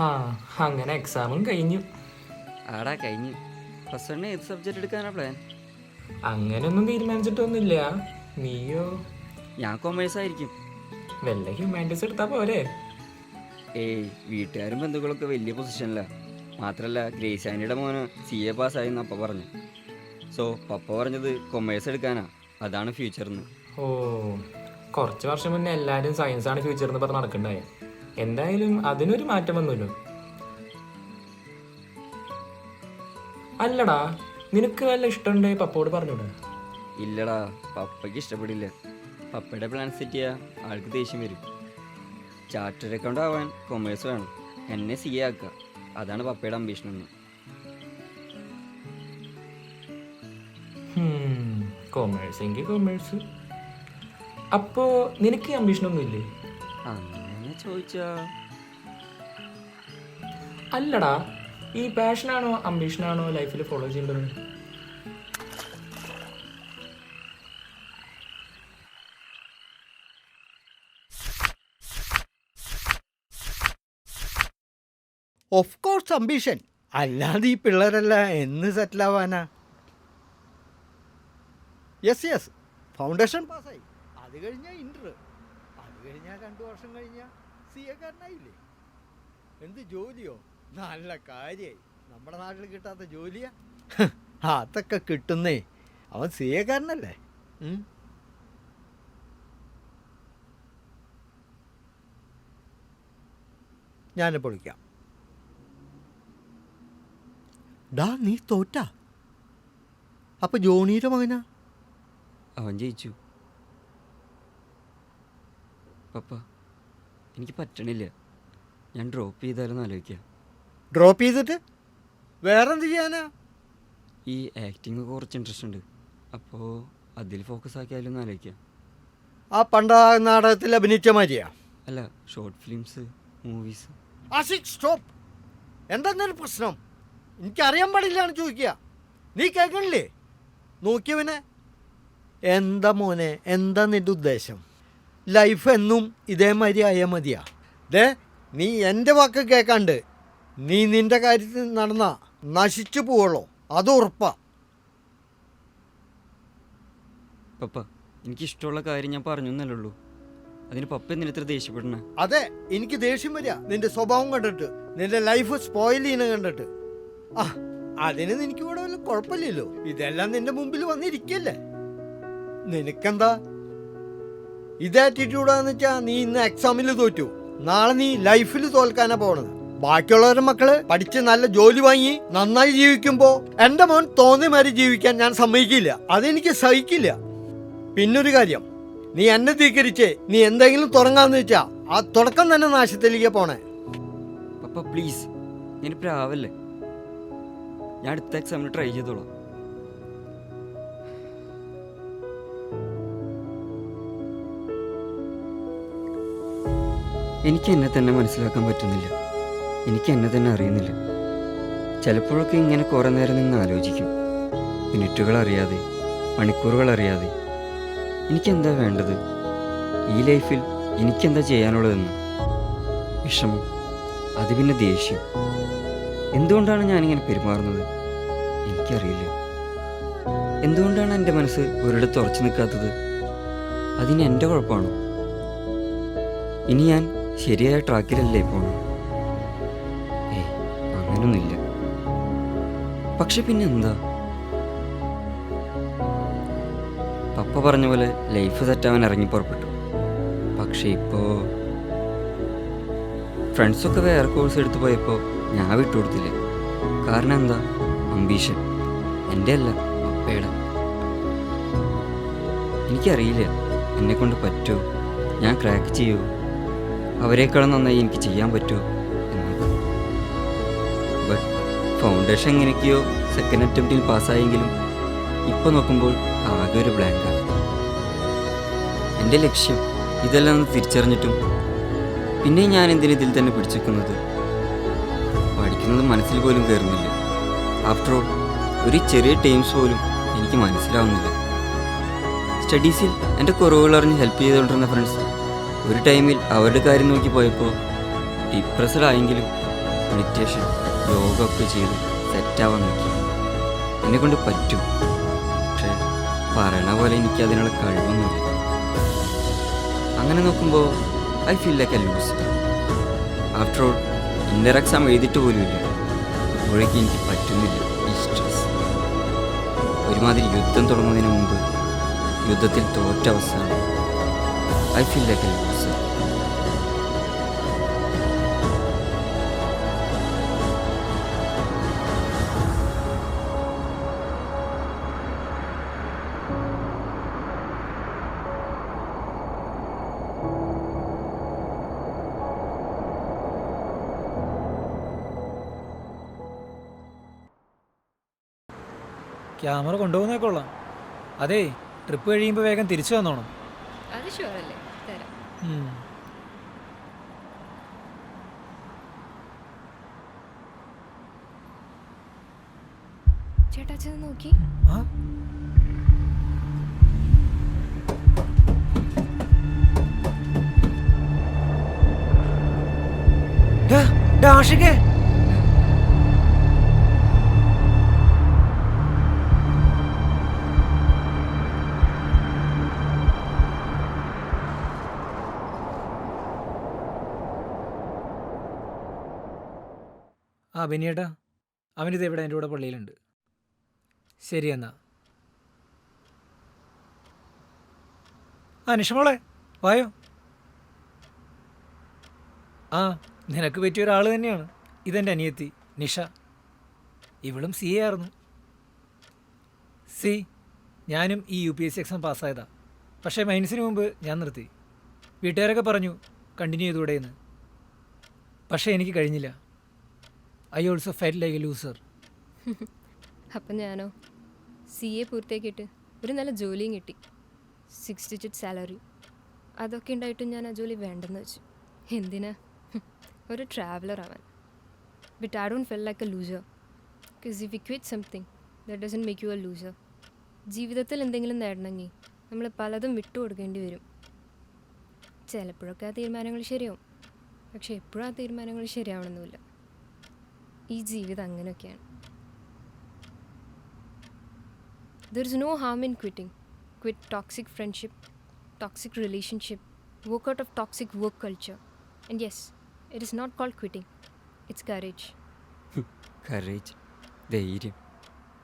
ആ അങ്ങനെ എക്സാമും കഴിഞ്ഞു. ആടാ കഴിഞ്ഞു. പ്ലസ് വണ്ണിന് ഏത് സബ്ജക്റ്റ് എടുക്കാനാ പ്ലാൻ അങ്ങനെയൊന്നും തീരുമാനിച്ചിട്ടൊന്നുമില്ല. നീയോ? ഞാൻ കൊമേഴ്സ് ആയിരിക്കും. വല്ല ഹ്യൂമാനിറ്റീസ് എടുത്താ പോരെ. ഏയ് വീട്ടുകാരും ബന്ധുക്കളൊക്കെ വലിയ പൊസിഷനില്ല മാത്രല്ല ഗ്രേസാനിയുടെ മോന് സി എ പാസ്സായി എന്ന് അപ്പ പറഞ്ഞു. സോ പപ്പ പറഞ്ഞത് കൊമേഴ്സ് എടുക്കാനാ. അതാണ് ഫ്യൂച്ചർന്ന് ഓ കുറച്ച് വർഷം മുന്നേ എല്ലാവരും സയൻസ് ആണ് ഫ്യൂച്ചർ എന്ന് പറഞ്ഞ് നടക്കണ്ടായി. എന്തായാലും അതിനൊരു മാറ്റം വന്നല്ലോ അല്ലടാ നിനക്ക് നല്ല ഇഷ്ടമുണ്ടേ പപ്പോട് പറഞ്ഞൂടെ? ഇല്ലടാ പപ്പയ്ക്ക് ഇഷ്ടപ്പെടില്ല. പപ്പയുടെ പ്ലാൻ സെറ്റ് ചെയ്യാ ആൾക്ക് ദേഷ്യം വരും. ചാർട്ടേഡ് അക്കൗണ്ട് ആവാൻ കൊമേഴ്സ് വേണം. എന്നെ സി എ ആക്കുക അതാണ് പപ്പയുടെ അംബീഷൻ എന്ന്. കൊമേഴ്സ് എങ്കിൽ കൊമേഴ്സ് അപ്പോ നിനക്ക് അംബീഷൻ ഒന്നും ഇല്ലേ അങ്ങനെ ചോദിച്ചാ? അല്ലടാ ഈ പാഷനാണോ അംബീഷനാണോ ലൈഫിൽ ഫോളോ ചെയ്യേണ്ടത്? ഓഫ് കോഴ്സ് അംബിഷൻ അല്ലാതെ ഈ പിള്ളേരല്ല എന്ന് സെറ്റിൽ ആവാനാ? യെസ് യെസ് ഫൗണ്ടേഷൻ പാസ്സായി അത് കഴിഞ്ഞാൽ ഇന്റർ അത് കഴിഞ്ഞാൽ രണ്ട് വർഷം കഴിഞ്ഞാൽ സി എക്കാരനായില്ലേ എന്ത് ജോലിയോ? നല്ല കാര്യമായി നമ്മുടെ നാട്ടിൽ കിട്ടാത്ത ജോലിയാ? അതൊക്കെ കിട്ടുന്നേ. അവൻ സി എക്കാരനല്ലേ. ഞാനിപ്പോൾ വിളിക്കാം. ഡാ നീ തോറ്റ. അപ്പൊ ജോണിയുടെ മകനാ? അവൻ ജയിച്ചു. പപ്പ എനിക്ക് പറ്റണില്ല. ഞാൻ ഡ്രോപ്പ് ചെയ്താലെന്ന് ആലോചിക്കാം. ഡ്രോപ്പ് ചെയ്തിട്ട്? വേറെ എന്ത് ചെയ്യാനാ? ഈ ആക്ടിങ് കുറച്ച് ഇൻട്രസ്റ്റ് ഉണ്ട്. അപ്പോൾ അതിൽ ഫോക്കസ് ആക്കിയാലും ആലോചിക്കാം. ആ പണ്ട നാടകത്തിൽ അഭിനയിച്ച മാതിരിയാ? അല്ല ഷോർട്ട് ഫിലിംസ് മൂവീസ് സ്റ്റോപ്പ് എന്തെന്നൊരു പ്രശ്നം? എനിക്കറിയാൻ പാടില്ലാണ് ചോദിക്കുക നീ കേൾക്കണില്ലേ? നോക്കിയവനെ? എന്താ മോനെ? എന്താ നിന്റെ ഉദ്ദേശം? ലൈഫ് എന്നും ഇതേമാതിരി ആയാൽ മതിയാ. ദേ നീ എന്റെ വാക്ക് കേൾക്കാണ്ട് നീ നിന്റെ കാര്യത്തിൽ നടന്ന നശിച്ചു പോവുള്ളൂ. അത് ഉറപ്പാ. പപ്പ എനിക്ക് ഇഷ്ടമുള്ള കാര്യം ഞാൻ പറഞ്ഞു എന്നല്ലേ ഉള്ളൂ. അതിന് പപ്പ എന്തിനാ ഇത്ര ദേഷ്യപ്പെടണേ അതെ എനിക്ക് ദേഷ്യം വരിക. നിന്റെ സ്വഭാവം കണ്ടിട്ട് നിന്റെ ലൈഫ് സ്പോയിൽ ചെയ്യുന്ന കണ്ടിട്ട്. ആ അതിന് നിനക്ക് ഇവിടെ വല്ല കുഴപ്പമില്ലല്ലോ. ഇതെല്ലാം നിന്റെ മുമ്പിൽ വന്നിരിക്കല്ലേ? നിനക്കെന്താ ഇത് ആറ്റിറ്റ്യൂഡാന്ന് വെച്ചാ നീ ഇന്ന് എക്സാമിൽ തോറ്റു. നാളെ നീ ലൈഫിൽ തോൽക്കാനാ പോണത്. ബാക്കിയുള്ളവരുടെ മക്കൾ പഠിച്ച് നല്ല ജോലി വാങ്ങി നന്നായി ജീവിക്കുമ്പോ എന്റെ മോൻ തോന്നി മാതിരി ജീവിക്കാൻ ഞാൻ സമ്മതിക്കില്ല. അതെനിക്ക് സഹിക്കില്ല. പിന്നൊരു കാര്യം. നീ എന്നെ ധീകരിച്ച് നീ എന്തെങ്കിലും തുടങ്ങാന്ന് വെച്ചാ ആ തുടക്കം തന്നെ നാശത്തിലേക്ക് പോണേ. അപ്പൊ പ്ലീസ് ഞാൻ പ്രാവല്ലേ ഞാൻ അടുത്ത എക്സാമിന് ട്രൈ ചെയ്തോളാം. എനിക്ക് എന്നെ തന്നെ മനസ്സിലാക്കാൻ പറ്റുന്നില്ല. എനിക്ക് എന്നെ തന്നെ അറിയുന്നില്ല. ചിലപ്പോഴൊക്കെ ഇങ്ങനെ കുറേ നേരം നിന്ന് ആലോചിക്കും. മിനിറ്റുകൾ അറിയാതെ മണിക്കൂറുകൾ അറിയാതെ. എനിക്കെന്താ വേണ്ടത്? ഈ ലൈഫിൽ എനിക്കെന്താ ചെയ്യാനുള്ളതെന്ന്? വിഷമം. അത് പിന്നെ ദേഷ്യം. എന്തുകൊണ്ടാണ് ഞാനിങ്ങനെ പെരുമാറുന്നത്? എനിക്കറിയില്ല. എന്തുകൊണ്ടാണ് എന്റെ മനസ്സ് ഒരിടത്ത് ഉറച്ചു നിൽക്കാത്തത്? അതിന് എന്റെ കുഴപ്പമാണോ? ഇനി ഞാൻ ശരിയായ ട്രാക്കിലല്ലേ പോണം? ഏയ് അങ്ങനൊന്നുമില്ല. പക്ഷെ പിന്നെ എന്താ പപ്പ പറഞ്ഞ പോലെ ലൈഫ് സെറ്റാവാൻ ഇറങ്ങി പുറപ്പെട്ടു. പക്ഷെ ഇപ്പോൾ ഫ്രണ്ട്സൊക്കെ വേറെ കോഴ്സ് എടുത്തു പോയപ്പോൾ ഞാൻ വിട്ടുകൊടുത്തില്ല കാരണം എന്താ? അംബീഷൻ. എന്റെ അല്ല അപ്പയുടെ. എനിക്കറിയില്ല എന്നെ കൊണ്ട് പറ്റുമോ ഞാൻ ക്രാക്ക് ചെയ്യുമോ അവരെക്കാളും നന്നായി എനിക്ക് ചെയ്യാൻ പറ്റുമോ ബട്ട് ഫൗണ്ടേഷൻ എങ്ങനെയൊക്കെയോ സെക്കൻഡ് അറ്റംപ്റ്റിൽ പാസ്സായെങ്കിലും ഇപ്പോൾ നോക്കുമ്പോൾ ആകെ ഒരു ബ്ലാങ്കാണ് എന്റെ ലക്ഷ്യം ഇതെല്ലാം ഒന്ന് തിരിച്ചറിഞ്ഞിട്ടും പിന്നെ ഞാൻ എന്തിനു ഇതിൽ തന്നെ പിടിച്ചിരിക്കുന്നത് പഠിക്കുന്നത് മനസ്സിൽ പോലും കയറുന്നില്ല. ആഫ്റ്റർ ഓൾ ഒരു ചെറിയ ടൈംസ് പോലും എനിക്ക് മനസ്സിലാവുന്നില്ല. സ്റ്റഡീസിൽ എന്റെ കുറവുകൾ അറിഞ്ഞ് ഹെൽപ്പ് ചെയ്തുകൊണ്ടിരുന്ന ഫ്രണ്ട്സ് ഒരു ടൈമിൽ അവരുടെ കാര്യം നോക്കി പോയപ്പോൾ ഡിപ്രസ്ഡ് ആയെങ്കിലും മെഡിറ്റേഷൻ യോഗ ഒക്കെ ചെയ്ത് സെറ്റാവാൻ നോക്കി. എന്നെ കൊണ്ട് പറ്റും. പക്ഷേ പറയണ പോലെ എനിക്ക് അതിനുള്ള കഴിവൊന്നുമില്ല അങ്ങനെ നോക്കുമ്പോൾ I feel like a loser after all inter exam എഴുതിയിട്ട് പോലുമില്ല അപ്പോഴേക്ക് എനിക്ക് പറ്റുന്നില്ല ഈ സ്ട്രെസ് ഒരുമാതിരി യുദ്ധം തുടങ്ങുന്നതിന് മുമ്പ് യുദ്ധത്തിൽ തോറ്റ അവസ്ഥയാണ് I feel like a loser. Camera കൊണ്ടുപോകുന്നേക്കൊള്ളാം അതെ ട്രിപ്പ് കഴിയുമ്പോൾ വേഗം തിരിച്ചു വന്നോണം അത് ഷുവറല്ലേ തരാം. ചേട്ടാ ചെന്ന് നോക്കി ആ? ആ ബിനിയേട്ടാ അവനിത് എവിടെ എന്റെ കൂടെ പള്ളിയിലുണ്ട്. ശരി എന്നാ. ആ നിഷമോളെ വായോ. ആ നിനക്ക് പറ്റിയ ഒരാൾ തന്നെയാണ്. ഇതെന്റെ അനിയത്തി നിഷ. ഇവളും സി എ ആയിരുന്നു. സി ഞാനും ഈ U P S C exam പാസ്സായതാ. പക്ഷേ മൈനസിന് മുമ്പ് ഞാൻ നിർത്തി. വീട്ടുകാരൊക്കെ പറഞ്ഞു കണ്ടിന്യൂ ചെയ്തുകൂടെ എന്ന് പക്ഷേ എനിക്ക് കഴിഞ്ഞില്ല. I also felt like a loser അപ്പം ഞാനോ? സി എ പൂർത്തിയാക്കിയിട്ട് ഒരു നല്ല ജോലിയും കിട്ടി. സിക്സ് ഡിജിറ്റ് സാലറി അതൊക്കെ ഉണ്ടായിട്ടും ഞാൻ ആ ജോലി വേണ്ടെന്ന് വെച്ചു. എന്തിനാ? ഒരു ട്രാവലർ ആവാൻ but I don't feel like a loser because if you quit something that doesn't make you a loser ജീവിതത്തിൽ എന്തെങ്കിലും നേടണമെങ്കിൽ നമ്മൾ പലതും വിട്ടുകൊടുക്കേണ്ടി വരും. ചിലപ്പോഴൊക്കെ ആ തീരുമാനങ്ങൾ ശരിയാവും. പക്ഷെ എപ്പോഴും ആ തീരുമാനങ്ങൾ ശരിയാവണമെന്നില്ല. ഈ ജീവിതം അങ്ങനെയൊക്കെയാണ്. There is no harm in quitting quit toxic friendship toxic relationship walk out of toxic work culture and yes it is not called quitting it's courage courage ധൈര്യം.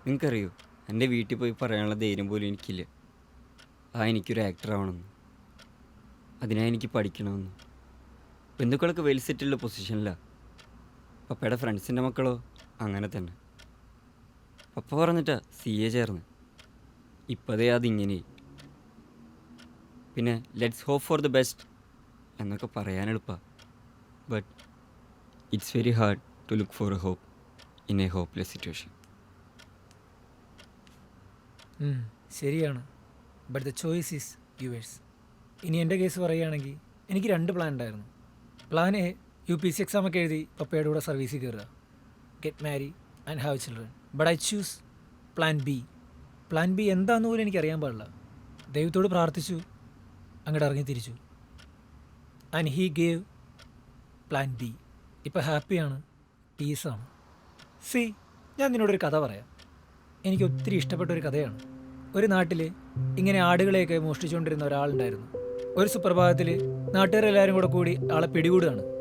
നിങ്ങൾക്കറിയോ? എന്റെ വീട്ടിൽ പോയി പറയാനുള്ള ധൈര്യം പോലും എനിക്കില്ല. ആ എനിക്കൊരു ആക്ടർ ആവണമെന്ന്. അതിനായി എനിക്ക് പഠിക്കണമെന്ന്. ബന്ധുക്കളൊക്കെ വെൽ സെറ്റിലുള്ള പൊസിഷനിലാണ് പപ്പയുടെ ഫ്രണ്ട്സിന്റെ മക്കളോ? അങ്ങനെ തന്നെ. പപ്പ പറഞ്ഞിട്ടാ സി എ ചേർന്ന്. ഇപ്പതേ അതിങ്ങനെ. പിന്നെ let's hope for the best എന്നൊക്കെ പറയാൻ എളുപ്പമാണ് but it's very hard to look for a hope in a hopeless situation ശരിയാണ്. But the choice is yours ഇനി എന്റെ കേസ് പറയുകയാണെങ്കിൽ എനിക്ക് രണ്ട് പ്ലാൻ ഉണ്ടായിരുന്നു. Plan A U P C exam ഒക്കെ എഴുതി പപ്പയുടെ കൂടെ സർവീസിൽ കയറുക get marry and have children but I choose plan B plan B എന്താണെന്ന് പോലും എനിക്ക് അറിയാൻ പാടില്ല. ദൈവത്തോട് പ്രാർത്ഥിച്ചു അങ്ങോട്ട് ഇറങ്ങി തിരിച്ചു. And he gave plan B ഇപ്പം ഹാപ്പിയാണ് പീസാണ് സി ഞാൻ നിന്നോടൊരു കഥ പറയാം. എനിക്ക് ഒത്തിരി ഇഷ്ടപ്പെട്ട ഒരു കഥയാണ്. ഒരു നാട്ടിൽ ഇങ്ങനെ ആടുകളെയൊക്കെ മോഷ്ടിച്ചുകൊണ്ടിരുന്ന ഒരാളുണ്ടായിരുന്നു. ഒരു സുപ്രഭാതത്തിൽ നാട്ടുകാരെല്ലാവരും കൂടെ കൂടി ആളെ പിടികൂടുകയാണ്.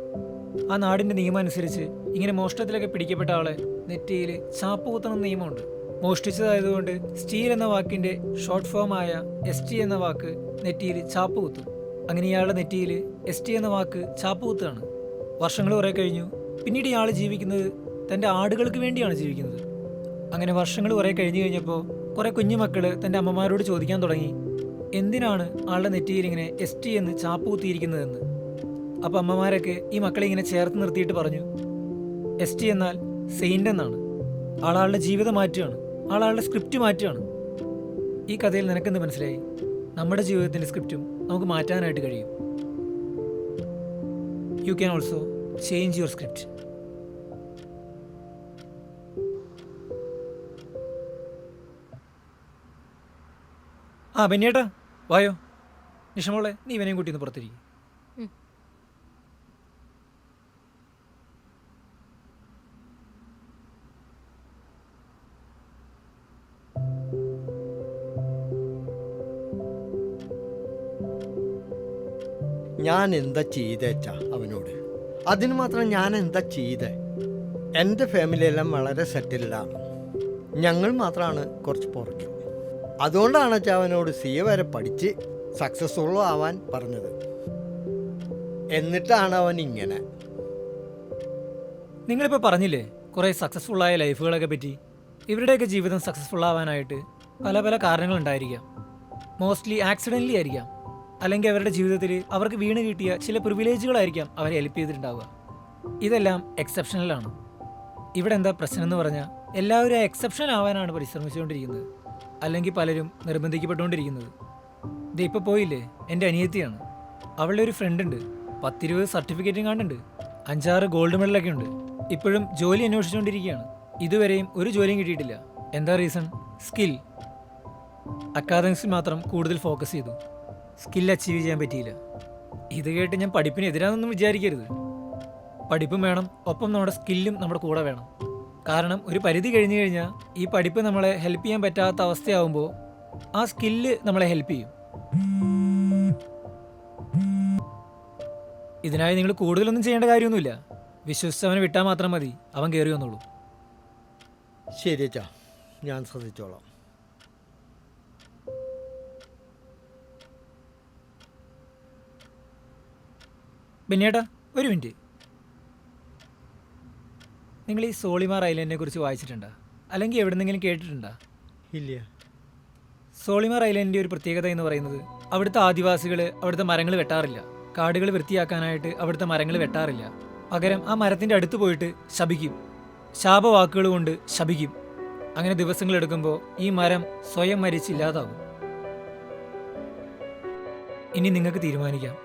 ആ നാടിന്റെ നിയമം അനുസരിച്ച് ഇങ്ങനെ മോഷ്ടത്തിലൊക്കെ പിടിക്കപ്പെട്ട ആളെ നെറ്റിയിൽ ചാപ്പ് കുത്തണം നിയമമുണ്ട്. മോഷ്ടിച്ചതായതുകൊണ്ട് സ്റ്റീൽ എന്ന വാക്കിന്റെ ഷോർട്ട് ഫോം ആയ എസ് ടി എന്ന വാക്ക് നെറ്റിയിൽ ചാപ്പ് അങ്ങനെ ഇയാളുടെ നെറ്റിയിൽ എസ് ടി എന്ന വാക്ക് ചാപ്പ് വർഷങ്ങൾ കുറേ കഴിഞ്ഞു. പിന്നീട് ഇയാൾ ജീവിക്കുന്നത് തന്റെ ആടുകൾക്ക് വേണ്ടിയാണ് ജീവിക്കുന്നത്. അങ്ങനെ വർഷങ്ങൾ കുറേ കഴിഞ്ഞു കഴിഞ്ഞപ്പോൾ കുറേ കുഞ്ഞുമക്കൾ തന്റെ അമ്മമാരോട് ചോദിക്കാൻ തുടങ്ങി എന്തിനാണ് ആളുടെ നെറ്റിയിൽ ഇങ്ങനെ എസ് ടി എന്ന് ചാപ്പ് കുത്തിയിരിക്കുന്നതെന്ന്? അപ്പോൾ അമ്മമാരൊക്കെ ഈ മക്കളെ ഇങ്ങനെ ചേർത്ത് നിർത്തിയിട്ട് പറഞ്ഞു എസ് ടി എന്നാൽ സെയിന്റ് എന്നാണ്. ആളാളുടെ ജീവിതം മാറ്റുകയാണ്. ആളാളുടെ സ്ക്രിപ്റ്റ് മാറ്റുകയാണ്. ഈ കഥയിൽ നിനക്കെന്ത് മനസ്സിലായി? നമ്മുടെ ജീവിതത്തിന്റെ സ്ക്രിപ്റ്റും നമുക്ക് മാറ്റാനായിട്ട് കഴിയും. You can also change your script ആ ബെന്നിയേട്ടാ വായോ. നിഷമോളെ നീ ഇവനെയും കൂട്ടി ഒന്ന് പുറത്തിരിക്കും. ഞാൻ എന്താ ചെയ്തേച്ചാ അവനോട്? അതിന് മാത്രം ഞാൻ എന്താ ചെയ്തേ? എന്റെ ഫാമിലിയെല്ലാം വളരെ സെറ്റിൽഡാണ് ഞങ്ങൾ മാത്രമാണ് കുറച്ച് പുറകിൽ അതുകൊണ്ടാണ് അച്ഛാ അവനോട് സി എ വരെ പഠിച്ച് സക്സസ്ഫുൾ ആവാൻ പറഞ്ഞത്. എന്നിട്ടാണ് അവൻ ഇങ്ങനെ. നിങ്ങളിപ്പോൾ പറഞ്ഞില്ലേ കുറേ ആയ ലൈഫുകളൊക്കെ പറ്റി? ഇവരുടെയൊക്കെ ജീവിതം സക്സസ്ഫുൾ ആവാനായിട്ട് പല പല കാരണങ്ങളുണ്ടായിരിക്കാം. മോസ്റ്റ്ലി ആക്സിഡന്റലി ആയിരിക്കാം. അല്ലെങ്കിൽ അവരുടെ ജീവിതത്തിൽ അവർക്ക് വീണ് കിട്ടിയ ചില പ്രിവിലേജുകളായിരിക്കാം അവരെ ഹെൽപ്പ് ചെയ്തിട്ടുണ്ടാവുക. ഇതെല്ലാം എക്സെപ്ഷണലാണ് ഇവിടെ എന്താ പ്രശ്നം എന്ന് പറഞ്ഞാൽ എല്ലാവരും എക്സെപ്ഷൻ ആവാനാണ് പരിശ്രമിച്ചുകൊണ്ടിരിക്കുന്നത്. അല്ലെങ്കിൽ പലരും നിർബന്ധിക്കപ്പെട്ടുകൊണ്ടിരിക്കുന്നത്. ഇത് ഇപ്പോൾ പോയില്ലേ? എന്റെ അനിയത്തിയാണ്. അവളുടെ ഒരു ഫ്രണ്ട് ഉണ്ട്. പത്തിരുപത് സർട്ടിഫിക്കറ്റും കാണുന്നുണ്ട് അഞ്ചാറ് ഗോൾഡ് മെഡലൊക്കെ ഉണ്ട്. ഇപ്പോഴും ജോലി അന്വേഷിച്ചുകൊണ്ടിരിക്കുകയാണ്. ഇതുവരെയും ഒരു ജോലിയും കിട്ടിയിട്ടില്ല. എന്താ റീസൺ സ്കിൽ അക്കാദമിക്സിൽ മാത്രം കൂടുതൽ ഫോക്കസ് ചെയ്തു. സ്കിൽ അച്ചീവ് ചെയ്യാൻ പറ്റിയില്ല. ഇത് കേട്ട് ഞാൻ പഠിപ്പിന് എതിരാണെന്നൊന്നും വിചാരിക്കരുത്. പഠിപ്പും വേണം ഒപ്പം നമ്മുടെ സ്കില്ലും നമ്മുടെ കൂടെ വേണം. കാരണം ഒരു പരിധി കഴിഞ്ഞു കഴിഞ്ഞാൽ ഈ പഠിപ്പ് നമ്മളെ ഹെൽപ്പ് ചെയ്യാൻ പറ്റാത്ത അവസ്ഥയാവുമ്പോൾ ആ സ്കില്ല് നമ്മളെ ഹെൽപ്പ് ചെയ്യും. ഇതിനായി നിങ്ങൾ കൂടുതലൊന്നും ചെയ്യേണ്ട കാര്യമൊന്നുമില്ല. വിശ്വസിച്ചവനെ വിട്ടാൽ മാത്രം മതി. അവൻ കയറി വന്നോളൂ. ശരി അച്ഛാ. ഞാൻ ശ്രദ്ധിച്ചോളാം. ബെന്നിയേട്ടാ ഒരു മിനിറ്റ്. നിങ്ങൾ ഈ സോളിമാർ ഐലൻഡിനെ കുറിച്ച് വായിച്ചിട്ടുണ്ടോ? അല്ലെങ്കിൽ എവിടെന്നെങ്കിലും കേട്ടിട്ടുണ്ടോ? ഇല്ല. സോളിമാർ ഐലൻഡിന്റെ ഒരു പ്രത്യേകത എന്ന് പറയുന്നത് അവിടുത്തെ ആദിവാസികൾ അവിടുത്തെ മരങ്ങൾ വെട്ടാറില്ല. കാടുകൾ വൃത്തിയാക്കാനായിട്ട് അവിടുത്തെ മരങ്ങൾ വെട്ടാറില്ല. പകരം ആ മരത്തിന്റെ അടുത്ത് പോയിട്ട് ശപിക്കും. ശാപവാക്കുകൾ കൊണ്ട് ശപിക്കും. അങ്ങനെ ദിവസങ്ങൾ എടുക്കുമ്പോൾ ഈ മരം സ്വയം മരിച്ചില്ലാതാവും ഇനി നിങ്ങൾക്ക് തീരുമാനിക്കാം.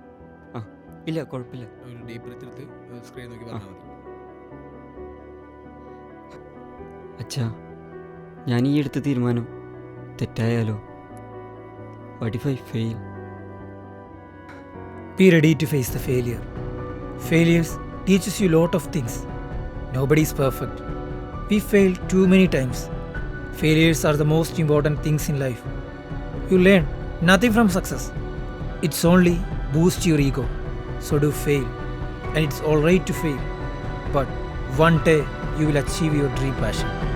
ഇല്ല കുഴപ്പമില്ല. ഒരു ഡീപ്പ് സ്ക്രീൻ നോക്കി പറഞ്ഞാൽ അച്ഛാ ഞാൻ ഈ എടുത്ത തീരുമാനം തെറ്റായാലോ? What if I fail be ready to face the failure failures teaches you lot of things nobody's perfect we fail too many times failures are the most important things in life you learn nothing from success it's only boost your ego So do fail. And it's alright to fail. But one day you will achieve your dream passion.